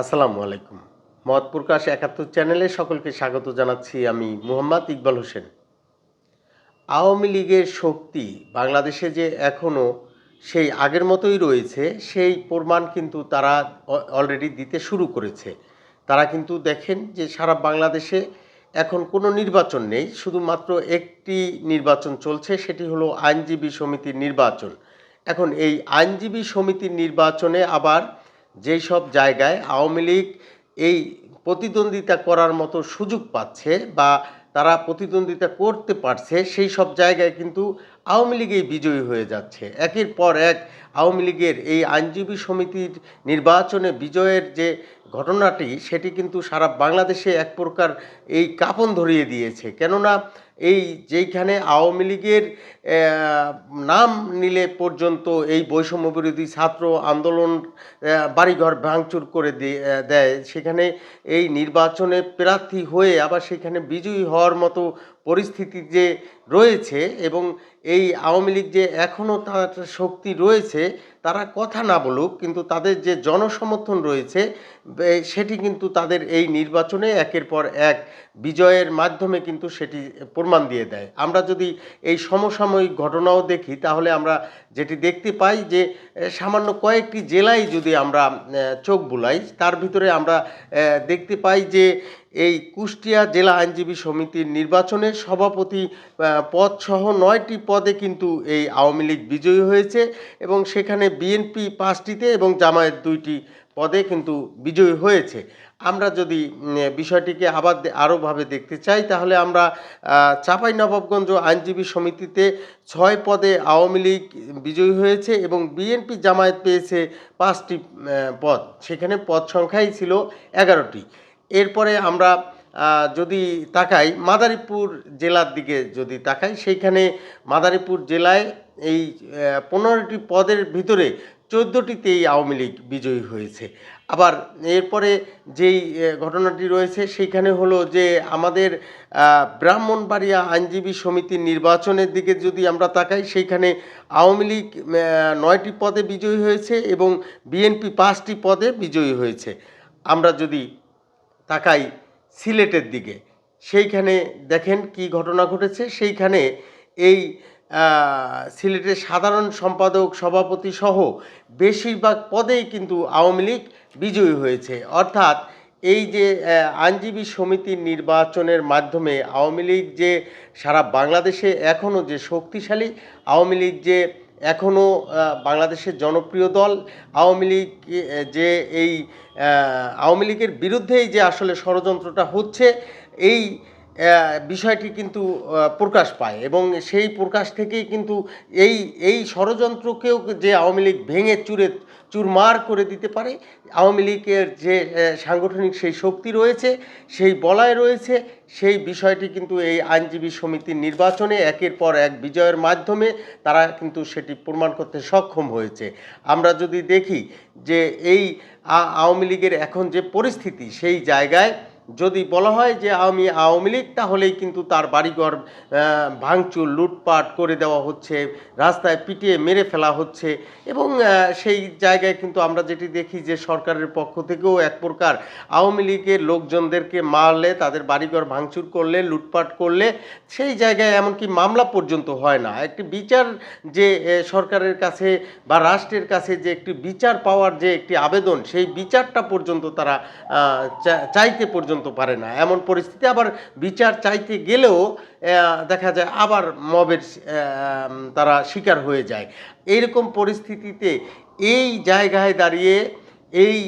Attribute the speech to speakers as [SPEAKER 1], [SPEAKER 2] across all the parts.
[SPEAKER 1] আসসালামু আলাইকুম। মত প্রকাশ একাত্তর চ্যানেলে সকলকে স্বাগত জানাচ্ছি আমি মোহাম্মদ ইকবাল হোসেন। আওয়ামী লীগের শক্তি বাংলাদেশে যে এখনও সেই আগের মতোই রয়েছে, সেই প্রমাণ কিন্তু তারা অলরেডি দিতে শুরু করেছে। তারা কিন্তু দেখেন যে সারা বাংলাদেশে এখন কোনো নির্বাচন নেই, শুধুমাত্র একটি নির্বাচন চলছে, সেটি হলো আইনজীবী সমিতির নির্বাচন। এখন এই আইনজীবী সমিতির নির্বাচনে আবার যেই সব জায়গায় আওয়ামী লীগ এই প্রতিদ্বন্দ্বিতা করার মতো সুযোগ পাচ্ছে বা তারা প্রতিদ্বন্দ্বিতা করতে পারছে, সেই সব জায়গায় কিন্তু আওয়ামী লীগেই বিজয়ী হয়ে যাচ্ছে। একের পর এক আওয়ামী লীগের এই আইনজীবী সমিতির নির্বাচনে বিজয়ের যে ঘটনাটি, সেটি কিন্তু সারা বাংলাদেশে এক প্রকার এই কাপন ধরিয়ে দিয়েছে। কেননা এই যেইখানে আওয়ামী লীগের নাম নিলে পর্যন্ত এই বৈষম্য বিরোধী ছাত্র আন্দোলন বাড়িঘর ভাঙচুর করে দিয়ে- সেখানে এই নির্বাচনে প্রার্থী হয়ে আবার সেখানে বিজয়ী হওয়ার মতো পরিস্থিতি যে রয়েছে এবং এই আওয়ামী লীগ যে এখনও তার শক্তি রয়েছে, তারা কথা না বলুক, কিন্তু তাদের যে জনসমর্থন রয়েছে সেটি কিন্তু তাদের এই নির্বাচনে একের পর এক বিজয়ের মাধ্যমে কিন্তু সেটি প্রমাণ দিয়ে দেয়। আমরা যদি এই সমসাময়িক ঘটনাও দেখি, তাহলে আমরা যেটি দেখতে পাই যে সামান্য কয়েকটি জেলায় যদি আমরা চোখ বুলাই, তার ভিতরে আমরা দেখতে পাই যে এই কুষ্টিয়া জেলা আইনজীবী সমিতির নির্বাচনে সভাপতি পদ সহ নয়টি পদে কিন্তু এই আওয়ামী লীগ বিজয়ী হয়েছে এবং সেখানে বিএনপি পাঁচটিতে এবং জামায়াত দুইটি পদে কিন্তু বিজয়ী হয়েছে। আমরা যদি বিষয়টিকে আবার আরোভাবে দেখতে চাই, তাহলে আমরা চাপাই নবাবগঞ্জ আইনজীবী সমিতিতে ছয় পদে আওয়ামী লীগ বিজয়ী হয়েছে এবং বিএনপি জামায়াত পেয়েছে পাঁচটি পদ। সেখানে পদ সংখ্যাই ছিল এগারোটি। এরপরে আমরা যদি তাকাই, মাদারীপুর জেলার দিকে যদি তাকাই, সেইখানে মাদারীপুর জেলায় এই পনেরোটি পদের ভিতরে চোদ্দোটিতেই আওয়ামী লীগ বিজয়ী হয়েছে। আবার এরপরে যেই ঘটনাটি রয়েছে, সেইখানে হলো যে আমাদের ব্রাহ্মণবাড়িয়া আইনজীবী সমিতির নির্বাচনের দিকে যদি আমরা তাকাই, সেইখানে আওয়ামী লীগ নয়টি পদে বিজয়ী হয়েছে এবং বিএনপি পাঁচটি পদে বিজয়ী হয়েছে। আমরা যদি তাকাই সিলেটের দিকে। সেইখানে দেখেন কি ঘটনা ঘটেছে। সেইখানে এই সিলেটের সাধারণ সম্পাদক, সভাপতি সহ বেশিরভাগ পদেই কিন্তু আওয়ামী লীগ বিজয়ী হয়েছে। অর্থাৎ এই যে আইনজীবী সমিতির নির্বাচনের মাধ্যমে আওয়ামী লীগ যে সারা বাংলাদেশে এখনও যে শক্তিশালী, আওয়ামী লীগ যে এখনও বাংলাদেশের জনপ্রিয় দল আওয়ামী লীগ যে এই আওয়ামী লীগের বিরুদ্ধেই যে আসলে ষড়যন্ত্রটা হচ্ছে, এই বিষয়টি কিন্তু প্রকাশ পায় এবং সেই প্রকাশ থেকেই কিন্তু এই এই ষড়যন্ত্রকেও যে আওয়ামী লীগ ভেঙে চুরে, চুরমার করে দিতে পারে, আওয়ামী লীগের যে সাংগঠনিক সেই শক্তি রয়েছে, সেই বলয় রয়েছে, সেই বিষয়টি কিন্তু এই আইনজীবী সমিতির নির্বাচনে একের পর এক বিজয়ের মাধ্যমে তারা কিন্তু সেটি প্রমাণ করতে সক্ষম হয়েছে। আমরা যদি দেখি যে এই আওয়ামী লীগের এখন যে পরিস্থিতি, সেই জায়গায় যদি বলা হয় যে আমি আওয়ামী লীগ, তাহলেই কিন্তু তার বাড়িঘর ভাঙচুর, লুটপাট করে দেওয়া হচ্ছে, রাস্তায় পিটিয়ে মেরে ফেলা হচ্ছে এবং সেই জায়গায় কিন্তু আমরা যেটি দেখি যে সরকারের পক্ষ থেকেও এক প্রকার আওয়ামী লীগের লোকজনদেরকে মারলে, তাদের বাড়িঘর ভাঙচুর করলে, লুটপাট করলে সেই জায়গায় এমনকি মামলা পর্যন্ত হয় না। একটি বিচার যে সরকারের কাছে বা রাষ্ট্রের কাছে যে একটি বিচার পাওয়ার যে একটি আবেদন, সেই বিচারটা পর্যন্ত তারা চাইতে পর্যন্ত পারে না। এমন পরিস্থিতি আবার বিচার চাইতে গেলেও দেখা যায় আবার মবের তারা শিকার হয়ে যায়। এইরকম পরিস্থিতিতে এই জায়গায় দাঁড়িয়ে এই,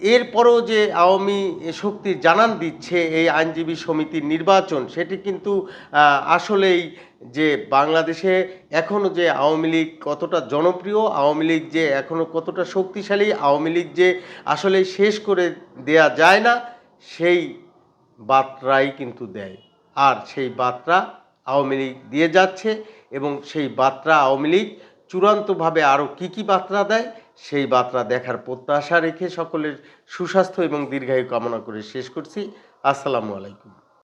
[SPEAKER 1] এরপরও যে আওয়ামী শক্তির জানান দিচ্ছে এই আইনজীবী সমিতির নির্বাচন, সেটি কিন্তু আসলেই যে বাংলাদেশে এখনও যে আওয়ামী লীগ কতটা জনপ্রিয়, আওয়ামী লীগ যে এখনও কতটা শক্তিশালী, আওয়ামী লীগ যে আসলে শেষ করে দেয়া যায় না সেই বার্তাই কিন্তু দেয়। আর সেই বার্তা আওয়ামী লীগ দিয়ে যাচ্ছে এবং সেই বার্তা আওয়ামী লীগ চূড়ান্তভাবে আরও কী কী বার্তা দেয়, সেই বার্তা দেখার প্রত্যাশা রেখে সকলের সুস্বাস্থ্য এবং দীর্ঘায়ু কামনা করে শেষ করছি। আসসালামু আলাইকুম।